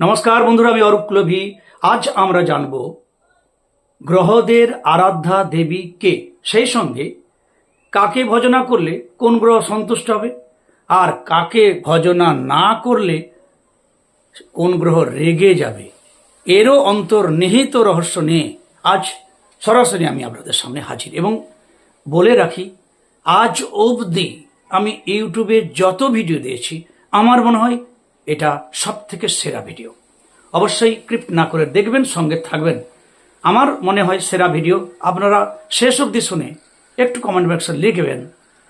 নমস্কার বন্ধুরা, আমি অরূপ কুলভি। আজ আমরা জানব গ্রহদের আরাধ্যা দেবী কে? সেই সঙ্গে কাকে ভজনা করলে কোন গ্রহ সন্তুষ্ট হবে? আর কাকে ভজনা না করলে কোন গ্রহ রেগে যাবে? এরও অন্তর্নিহিত রহস্য নিয়ে আজ সরাসরি আমি আপনাদের সামনে হাজির। এবং বলে রাখি, আজ অবধি আমি ইউটিউবে যত ভিডিও দিয়েছি, আমার মনে হয় এটা সব থেকে সেরা ভিডিও। অবশ্যই ক্রিপ্ট না করে দেখবেন, সঙ্গে থাকবেন। আমার মনে হয় সেরা ভিডিও, আপনারা শেষ অবধি শুনে একটু কমেন্ট বক্সে লিখবেন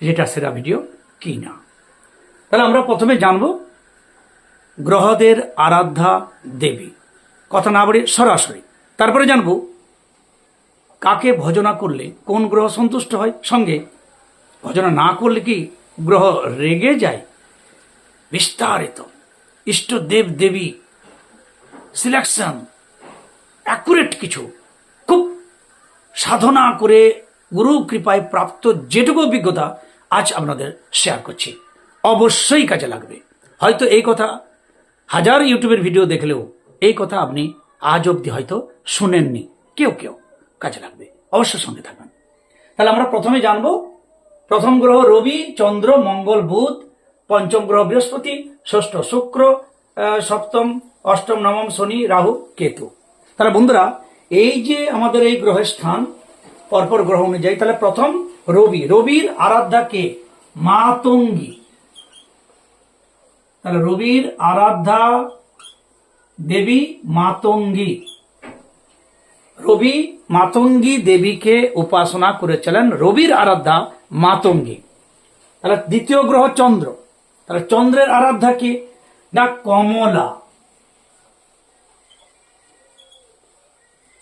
যেটা সেরা ভিডিও কি না তাহলে আমরা প্রথমে জানব, গ্রহদের আরাধ্যা দেবী। কথা না বলে সরাসরি। তারপরে জানব, কাকে ভজনা করলে কোন গ্রহ সন্তুষ্ট হয়? সঙ্গে, ভজনা না করলে কি গ্রহ রেগে যায়? বিস্তারিত। ইষ্ট দেব দেবী সিলেকশন অ্যাকুরেট কিছু, খুব সাধনা করে গুরু কৃপায় প্রাপ্ত যেটুকু অভিজ্ঞতা আজ আপনাদের শেয়ার করছি। অবশ্যই কাজে লাগবে। হয়তো এই কথা হাজার ইউটিউবের ভিডিও দেখলেও এই কথা আপনি আজ অবধি হয়তো শুনেননি। কেউ কেউ কাজে লাগবে। অবশ্যই সঙ্গে থাকবেন। তাহলে আমরা প্রথমে জানব, প্রথম গ্রহ রবি, চন্দ্র, মঙ্গল, বুধ পঞ্চম গ্রহ বৃহস্পতি, ষষ্ঠ শুক্র সপ্তম, অষ্টম, নবম শনি, রাহু, কেতু। তাহলে বন্ধুরা, এই যে আমাদের এই গ্রহের স্থান, পরপর গ্রহ অনুযায়ী, তাহলে প্রথম রবি। রবির আরাধ্যা কে? মাতঙ্গী তাহলে রবির আরাধ্যা দেবী মাতঙ্গী রবি মাতঙ্গী দেবীকে উপাসনা করেছিলেন। রবির আরাধ্যা মাতঙ্গী তাহলে দ্বিতীয় গ্রহ চন্দ্র। তাহলে চন্দ্রের আরাধ্যা কি? না, কমলা।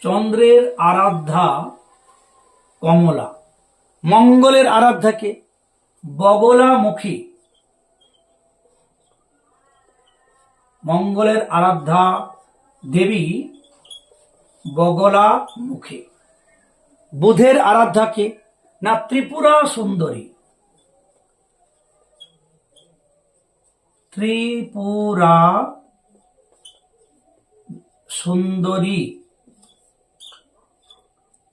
চন্দ্রের আরাধ্যা কমলা। মঙ্গলের আরাধ্যা কে? বগলামুখী মঙ্গলের আরাধ্যা দেবী বগলামুখী। বুধের আরাধ্যা কে? না, ত্রিপুরা সুন্দরী। ত্রিপুরা সুন্দরী।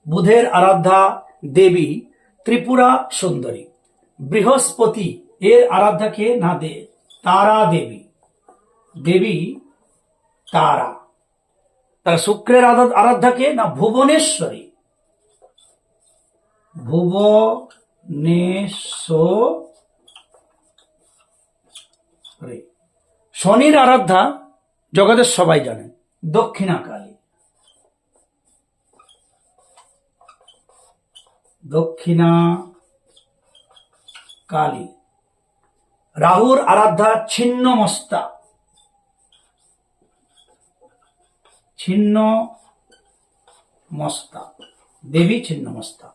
বুধের আরাধ্যা দেবী ত্রিপুরা সুন্দরী। বৃহস্পতি এর আরাধ্যা কে না দে, তারা দেবী। দেবী তারা। তারা শুক্রের আরাধ- আরাধ্যা কে না ভুবনেশ্বরী? ভুবনেশ্বরী শনির আরাধ্যা জগতের সবাই জানেন দক্ষিণা কালী দক্ষিণা কালী রাহুর আরাধ্যা ছিন্ন মস্তা ছিন্ন মস্তা দেবী ছিন্ন মস্তা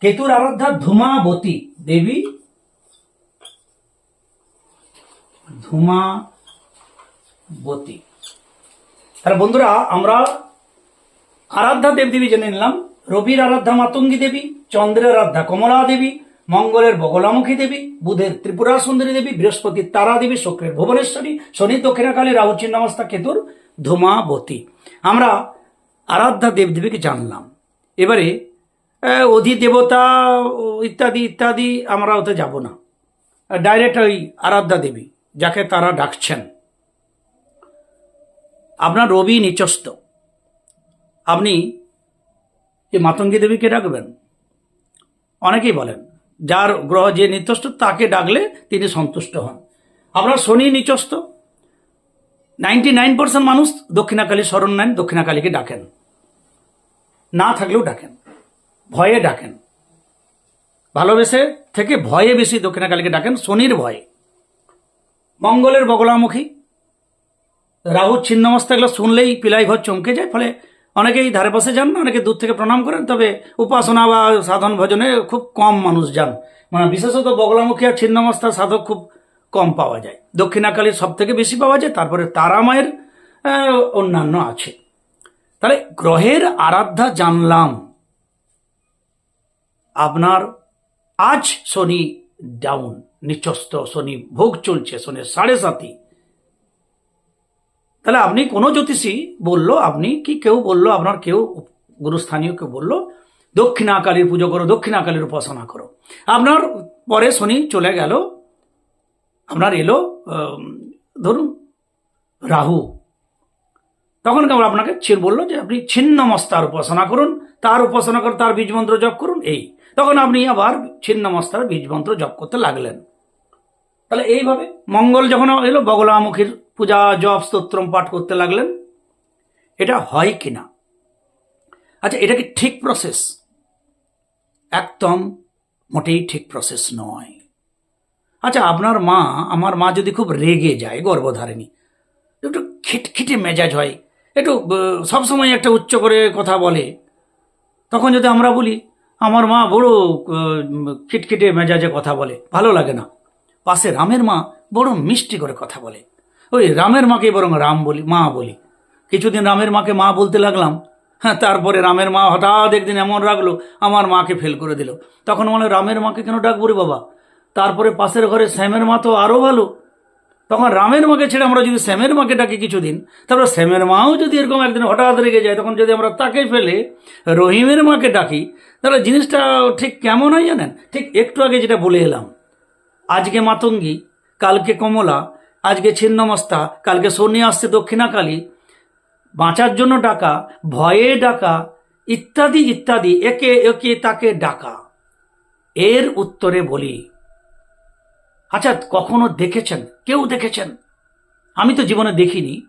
কেতুর আরাধ্যা ধূমাবতী। দেবী ধূমাবতী তাহলে বন্ধুরা, আমরা আরাধ্যা দেবদেবী জেনে নিলাম। রবির আরাধ্যা মাতঙ্গী দেবী, চন্দ্রের আরাধ্যা কমলা দেবী, মঙ্গলের বগলামুখী দেবী, বুধের ত্রিপুরা সুন্দরী দেবী, বৃহস্পতির তারা দেবী, শুক্রের ভুবনেশ্বরী, শনি দক্ষিণাকালী রাহু চিন্নামস্তা কেতুর ধূমাবতী আমরা আরাধ্যা দেবদেবীকে জানলাম। এবারে অধিদেবতা ইত্যাদি ইত্যাদি আমরা ওতে যাব না। ডাইরেক্ট ওই আরাধ্যা দেবী। যাকে তারা ডাকছেন। আপনার রবি নিচস্ত আপনি যে মাতঙ্গী দেবীকে ডাকবেন? অনেকেই বলেন, যার গ্রহ যে নিত্যস্ত তাকে ডাকলে তিনি সন্তুষ্ট হন। আপনার শনি নিচস্ত নাইনটি নাইন পার্সেন্ট মানুষ দক্ষিণাকালী স্মরণ নেন, দক্ষিণাকালীকে ডাকেন। না থাকলেও ডাকেন। ভয়ে ডাকেন। ভালোবেসে থেকে ভয়ে বেশি দক্ষিণাকালীকে ডাকেন, শনির ভয়ে। মঙ্গলের বগলামুখী। রাহু ছিন্নমস্তা এগুলো শুনলেই পিলাই ঘর চমকে যায়, ফলে অনেকেই ধারে পাশে যান না, অনেকে দূর থেকে প্রণাম করেন, তবে উপাসনা বা সাধন ভজনে খুব কম মানুষ যান। মানে বিশেষত বগলামুখী আর ছিন্নমস্তা সাধক খুব কম পাওয়া যায়। দক্ষিণাকালীর সব থেকে বেশি পাওয়া যায়, তারপরে তারামায়ের অন্যান্য আছে। তাহলে গ্রহের আরাধ্যা জানলাম। আপনার আজ শনি ডাউন নিচস্ত শনি ভোগ চলছে শনি সাড়ে সাতি তাহলে আপনি কোনো জ্যোতিষী বলল, আপনি কি কেউ বলল, আপনার কেউ গুরুস্থানীয় কেউ বলল দক্ষিণাকালীর পুজো করো দক্ষিণাকালীর উপাসনা করো। আপনার পরে শনি চলে গেল, আপনার এলো ধরুন, রাহু। তখন কেমন আপনাকে বলল যে, আপনি ছিন্নমস্তার উপাসনা করুন, তার উপাসনা করে তার বীজ মন্ত্র জপ করুন, এই। তখন আপনি আবার ছিন্নমস্তার বীজ মন্ত্র জপ করতে লাগলেন। তাহলে এইভাবে মঙ্গল যখন এলো, বগলামুখীর পূজা, জপ, স্তোত্রম পাঠ করতে লাগলেন। এটা হয় কিনা? আচ্ছা এটা কি ঠিক প্রসেস একদম মোটেই ঠিক প্রসেস নয়। আচ্ছা আপনার মা, আমার মা যদি খুব রেগে যায়, গর্ভধারিণী, একটু খিটখিটে মেজাজ হয়, একটু সবসময় একটা উচ্চ করে কথা বলে, তখন যদি আমরা বলি, আমার মা বড় খিটখিটে মেজাজে কথা বলে, ভালো লাগে না। পাশে রামের মা বড় মিষ্টি করে কথা বলে। ওই রামের মাকে বরং রাম বলি, মা বলি। কিছুদিন রামের মাকে মা বলতে লাগলাম। হ্যাঁ তারপরে রামের মা হঠাৎ একদিন এমন রাখল আমার মাকে ফেল করে দিল। তখন মনে রামের মাকে কেন ডাকবো রে বাবা? তারপরে পাশের ঘরে শ্যামের মা তো আরও ভালো। তখন রামের মাকে ছেড়ে আমরা যদি শ্যামের মাকে ডাকি কিছুদিন তারপর শ্যামের মাও যদি এরকম একদিন হঠাৎ রেগে যায়, তখন যদি আমরা তাকে ফেলে রহিমের মাকে ডাকি, তাহলে জিনিসটা ঠিক কেমন হয় জানেন? ঠিক একটু আগে যেটা বলে এলাম। আজকে মাতঙ্গী, কালকে কমলা, আজকে ছিন্নমস্তা, কালকে শনি আসছে দক্ষিণাকালী। বাঁচার জন্য ডাকা, ভয়ে ডাকা, ইত্যাদি ইত্যাদি, একে একে তাকে ডাকা। এর উত্তরে বলি আচ্ছা কখনো দেখেছেন? কেউ দেখেছেন? আমি তো জীবনে দেখিনি।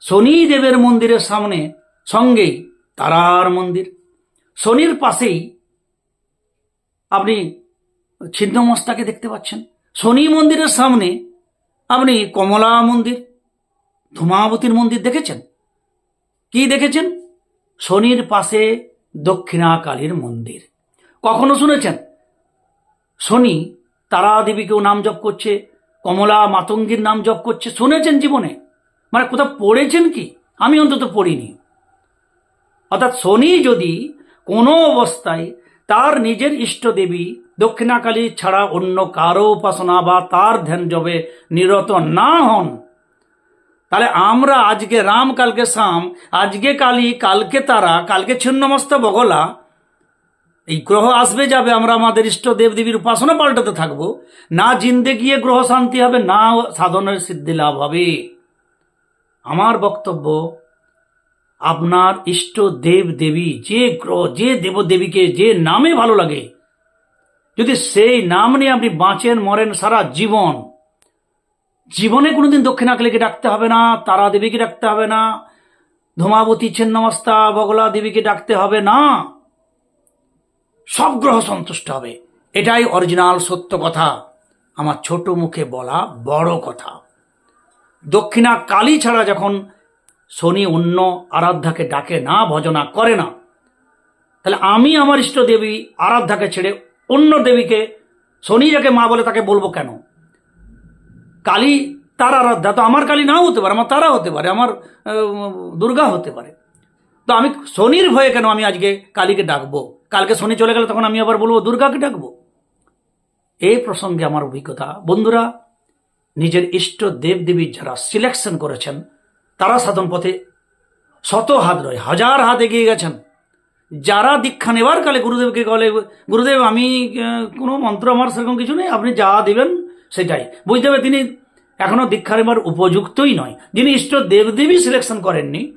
শনি দেবের মন্দিরের সামনে, সঙ্গেই তারার মন্দির। শনির পাশেই আপনি ছিন্নমস্তাকে দেখতে পাচ্ছেন। শনি মন্দিরের সামনে আপনি কমলা মন্দির, ধূমাবতীর মন্দির দেখেছেন? কি দেখেছেন? শনির পাশে দক্ষিণা কালীর মন্দির। কখনো শুনেছেন? শনি তারা দেবীকেও নাম জপ করছে, কমলা মাতঙ্গীর নাম জপ করছে। শুনেছেন জীবনে? মানে কোথাও পড়েছেন কি? আমি অন্তত পড়িনি। অর্থাৎ শনি যদি কোনো অবস্থায় তার নিজের ইষ্ট দেবী দক্ষিণাকালী ছাড়া অন্য কারও উপাসনা বা তার ধ্যান জবে নিরত না হন। তাহলে আমরা আজকে রাম, কালকে শাম আজকে কালী, কালকে তারা, কালকে ছিন্নমস্ত বগলা, এই গ্রহ আসবে যাবে আমরা আমাদের ইষ্ট দেব দেবীর উপাসনা পাল্টাতে থাকব। না জিন্দে গিয়ে গ্রহ শান্তি হবে, না সাধনের সিদ্ধি লাভ হবে। আমার বক্তব্য, আপনার ইষ্ট দেব দেবী যে গ্রহ, যে দেব দেবীকে যে নামে ভালো লাগে যদি সেই নাম নিয়ে আপনি বাঁচেন, মরেন সারা জীবন, জীবনে কোনোদিন দক্ষিণাকালীকে ডাকতে হবে না, তারা দেবীকে ডাকতে হবে না, ধূমাবতী ছিন্নমস্তা বগলা দেবীকে ডাকতে হবে না। সব গ্রহ সন্তুষ্ট হবে। এটাই অরিজিনাল সত্য কথা। আমার ছোট মুখে বলা বড় কথা। দক্ষিণা কালী ছাড়া যখন শনি, অন্য আরাধ্যাকে ডাকে না, ভজনা করে না, তাহলে আমি আমার ইষ্ট দেবী আরাধ্যাকে ছেড়ে অন্য দেবীকে শনি যাকে মা বলে তাকে বলব কেন? কালী তার আরাধ্যা, তো আমার কালী নাও হতে পারে, আমার তারা হতে পারে, আমার দুর্গা হতে পারে। তো আমি শনির ভয়ে কেন আমি আজকে কালীকে ডাকবো? কালকে শনি চলে গেলে তখন আমি আবার বলব, দুর্গাকে ডাকবো? এই প্রসঙ্গে আমার অভিজ্ঞতা। বন্ধুরা, নিজের ইষ্ট দেব দেবী যারা সিলেকশন করেছেন, তারা সাধন পথে শত হাত রয় হাজার হাত এগিয়ে গেছেন। যারা দীক্ষা নেবার কালে গুরুদেবকে বলে গুরুদেব, আমি কোনো মন্ত্র আমার সেরকম কিছু নেই, আপনি যা দিবেন সেটাই। বুঝতে হবে, তিনি এখনও দীক্ষা নেবার উপযুক্তই নয়। যিনি ইষ্ট দেবদেবী সিলেকশন করেননি,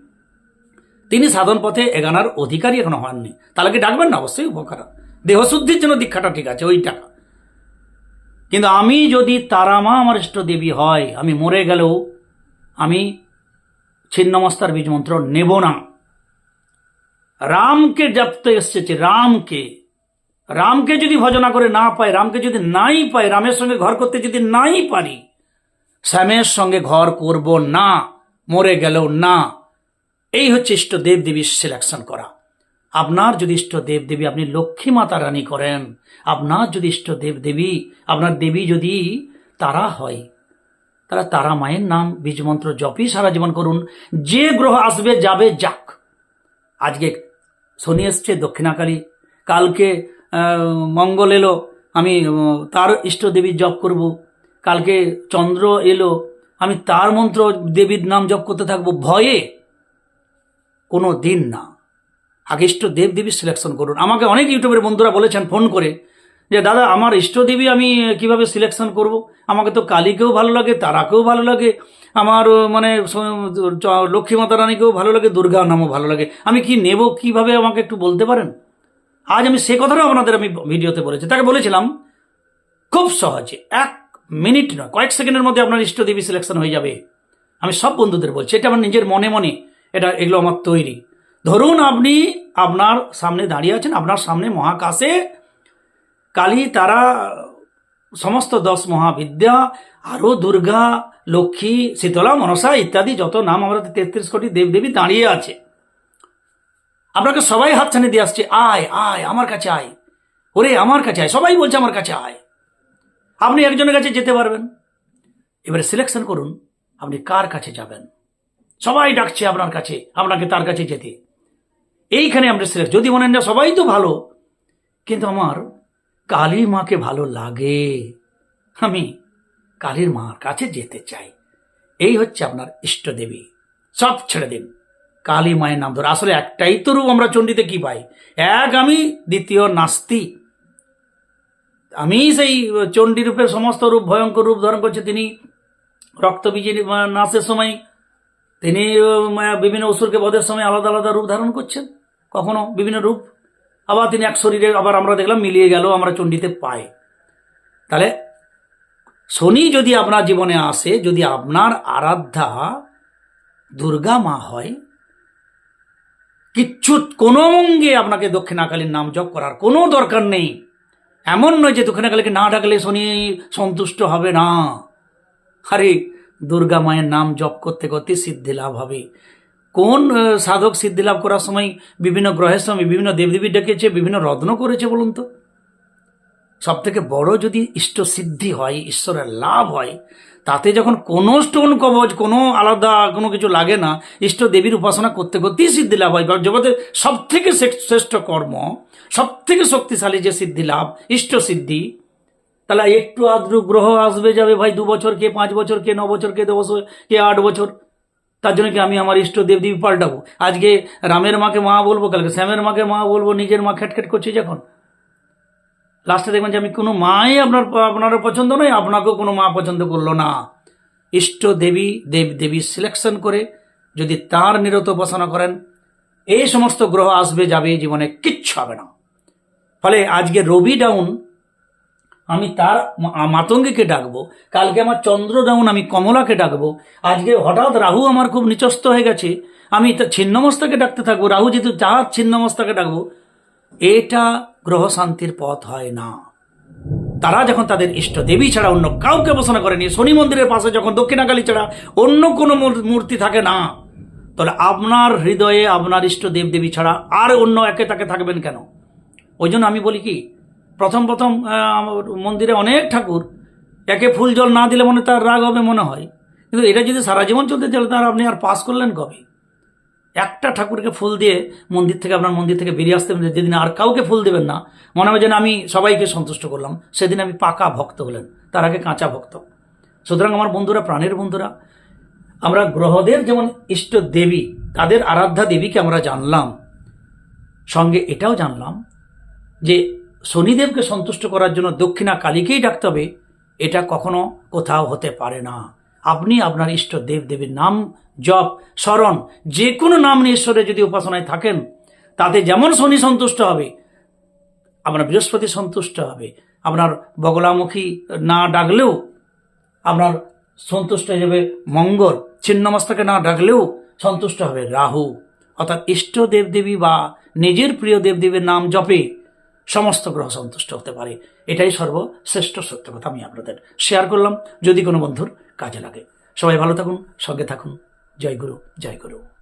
তিনি সাধন পথে এগানার অধিকারী এখনও হননি। তাহলে কি ডাকবেন না? অবশ্যই উপকার। দেহশুদ্ধির জন্য দীক্ষাটা ঠিক আছে ওই টাকা কিন্তু আমি যদি তারামা আমার ইষ্ট দেবী হয়, আমি মরে গেলেও আমি ছিন্নমস্তার বীজ মন্ত্র নেব না। রামকে জপতে এসেছে, রামকে। রামকে যদি ভজনা করে না পাই রামকে যদি নাই পাই রামের সঙ্গে ঘর করতে যদি নাই পারি, শ্যামের সঙ্গে ঘর করব না, মরে গেলেও না। এই হচ্ছে ইষ্ট দেব দেবীর সিলেকশন করা। আপনার যদি ইষ্ট দেব দেবী আপনি লক্ষ্মী মাতা রানী করেন, আপনার যদি ইষ্ট দেব দেবী আপনার দেবী যদি তারা হয় তারা তারা মায়ের নাম, বীজমন্ত্র জপই সারা জীবন করুন। যে গ্রহ আসবে, যাবে, যাক। আজকে শনি এসছে, দক্ষিণাকালী। কালকে মঙ্গল এলো, আমি তার ইষ্ট দেবীর জপ করব। কালকে চন্দ্র এলো, আমি তার মন্ত্র দেবীর নাম জপ করতে থাকব। ভয়ে কোনো দিন না। আগে ইষ্ট দেব দেবী সিলেকশন করুন। আমাকে অনেক ইউটিউবের বন্ধুরা বলেছেন, ফোন করে যে, দাদা, আমার ইষ্টদেবী আমি কীভাবে সিলেকশন করব? আমাকে তো কালীকেও ভালো লাগে, তারাকেও ভালো লাগে। আমার মানে লক্ষ্মী মাতা রানীকেও ভালো লাগে দুর্গা নামও ভালো লাগে। আমি কি নেব কীভাবে, আমাকে একটু বলতে পারেন? আজ আমি সে কথাটাও আপনাদের আমি ভিডিওতে বলেছি। তাকে বলেছিলাম, খুব সহজে, এক মিনিট নয়, কয়েক সেকেন্ডের মধ্যে আপনার ইষ্টদেবী সিলেকশন হয়ে যাবে। আমি সব বন্ধুদের বলছি, এটা আমার নিজের মনে মনে, এটা, এগুলো আমার তৈরি। ধরুন আপনি আপনার সামনে দাঁড়িয়ে আছেন, আপনার সামনে মহাকাশে কালী তারা সমস্ত দশ মহাবিদ্যা আরও দুর্গা লক্ষ্মী, শীতলা, মনসা ইত্যাদি যত নাম আমরা তেত্রিশ কোটি দেবদেবী দাঁড়িয়ে আছে। আপনাকে সবাই হাত হাতছানি দিয়ে আসছে, আয় আয়, আমার কাছে আয়। ওরে, আমার কাছে আয়। সবাই বলছে আমার কাছে আয়। আপনি একজনের কাছে যেতে পারবেন। এবারে সিলেকশন করুন, আপনি কার কাছে যাবেন? সবাই ডাকছে আপনার কাছে, আপনাকে তার কাছে যেতে। এইখানে আমরা সিলেক্ট যদি মনে না সবাই তো ভালো, কিন্তু আমার কালী মাকে ভালো লাগে। আমি কালীর মার কাছে যেতে চাই। এই হচ্ছে আপনার ইষ্টদেবী সব ছেড়ে দিন। কালী মায়ের নাম ধরে। আসলে একটাই তো রূপ আমরা চণ্ডীতে কি পাই? এক আমি, দ্বিতীয় নাস্তি। আমি সেই চণ্ডী রূপের সমস্ত রূপ, ভয়ঙ্কর রূপ ধারণ করছে। তিনি রক্তবীজের নাচের সময়, তিনি বিভিন্ন অসুরকে বধের সময় আলাদা আলাদা রূপ ধারণ করছেন। কখনো বিভিন্ন রূপ। আবার তিনি এক শরীরে আবার আমরা দেখলাম মিলিয়ে গেল আমরা চণ্ডীতে পাই। তাহলে শনি যদি আপনার জীবনে আসে, যদি আপনার আরাধ্যা দুর্গা মা হয়, কিচ্ছু, কোনো অঙ্গে আপনাকে দক্ষিণাকালীর নাম জপ করার কোনো দরকার নেই। এমন নয় যে দক্ষিণাকালীকে না ডাকলে শনি সন্তুষ্ট হবে না। আরে, দুর্গা মায়ের নাম জপ করতে করতে সিদ্ধি লাভ হবে। কোন সাধক সিদ্ধি লাভ করার সময় বিভিন্ন গ্রহের সময় বিভিন্ন দেবদেবী ডেকেছে, বিভিন্ন রত্ন করেছে বলুন তো। সব থেকে বড় যদি ইষ্ট সিদ্ধি হয়, ঈশ্বরের লাভ হয়, তাতে যখন কোনো স্টোন কবচ কোনো আলাদা কোনো কিছু লাগে না, ইষ্ট দেবীর উপাসনা করতে করতেই সিদ্ধি লাভ হয়। জগতের সব থেকে শ্রেষ্ঠ কর্ম সব থেকে শক্তিশালী যে সিদ্ধি লাভ ইষ্ট সিদ্ধি তাহলে একটু আদ্রু গ্রহ আসবে, যাবে, ভাই, দু বছর কে, পাঁচ বছর কে, ন বছর কে, দশ বছর কে, আট বছর, তার জন্য কি আমি আমার ইষ্ট দেবদেবী পাল্টাবো? আজকে রামের মাকে মা বলব, কালকে শ্যামের মাকে মা বলব, নিজের মা খেটখেট করছে যখন লাস্টে দেখবেন যে আমি কোনো মাই আপনার আপনারও পছন্দ নয়, আপনাকেও কোনো মা পছন্দ করল না। ইষ্ট দেবী, দেব দেবী সিলেকশন করে যদি তার নিরত উপাসনা করেন, এই সমস্ত গ্রহ আসবে, যাবে, জীবনে কিচ্ছু হবে না। ফলে আজকে রবি ডাউন আমি তার মাতঙ্গীকে ডাকবো, কালকে আমার চন্দ্র ডাউন আমি কমলাকে ডাকবো, আজকে হঠাৎ রাহু আমার খুব নিচস্ত হয়ে গেছে, আমি ছিন্নমস্তাকে ডাকতে থাকব, রাহু যেহেতু যাহার ছিন্নমস্তাকে ডাকবো, এটা গ্রহ শান্তির পথ হয় না। তারা যখন তাদের ইষ্ট দেবী ছাড়া অন্য কাউকে উপাসনা করেনি, শনি মন্দিরের পাশে যখন দক্ষিণাকালী ছাড়া অন্য কোনো মূর- মূর্তি থাকে না, তাহলে আপনার হৃদয়ে আপনার ইষ্ট দেব দেবী ছাড়া আর অন্য একে তাকে থাকবেন কেন? ওই জন্য আমি বলি কি, প্রথম প্রথম মন্দিরে অনেক ঠাকুর, একে ফুল জল না দিলে মনে তার রাগ হবে মনে হয়। কিন্তু এটা যদি সারা জীবন চলতে চলে তার আপনি আর পাস করলেন কবে? একটা ঠাকুরকে ফুল দিয়ে মন্দির থেকে, আপনার মন্দির থেকে বেরিয়ে আসতে হবে যেদিন আর কাউকে ফুল দেবেন না, মনে হবে যেন আমি সবাইকে সন্তুষ্ট করলাম। সেদিন আমি পাকা ভক্ত হলেন, তার আগে কাঁচা ভক্ত। সুতরাং আমার বন্ধুরা, প্রাণের বন্ধুরা, আমরা গ্রহদের যেমন ইষ্ট দেবী, তাদের আরাধ্যা দেবীকে আমরা জানলাম। সঙ্গে এটাও জানলাম যে শনিদেবকে সন্তুষ্ট করার জন্য দক্ষিণা কালীকেই ডাকতে হবে, এটা কখনো কোথাও হতে পারে না। আপনি আপনার ইষ্ট দেব দেবীর নাম জপ, স্মরণ যে কোনো নাম নিয়ে ঈশ্বরের যদি উপাসনায় থাকেন, তাতে যেমন শনি সন্তুষ্ট হবে, আপনার বৃহস্পতি সন্তুষ্ট হবে। আপনার বগলামুখী না ডাকলেও আপনার সন্তুষ্ট হয়ে যাবে মঙ্গল, ছিন্নমস্তাকে না ডাকলেও সন্তুষ্ট হবে রাহু। অর্থাৎ ইষ্ট দেবদেবী বা নিজের প্রিয় দেবদেবীর নাম জপে সমস্ত গ্রহ সন্তুষ্ট হতে পারে। এটাই সর্বশ্রেষ্ঠ সত্য কথা আমি আপনাদের শেয়ার করলাম। যদি কোনো বন্ধুর কাজে লাগে। সবাই ভালো থাকুন সঙ্গে থাকুন। জয় গুরু জয় গুরু।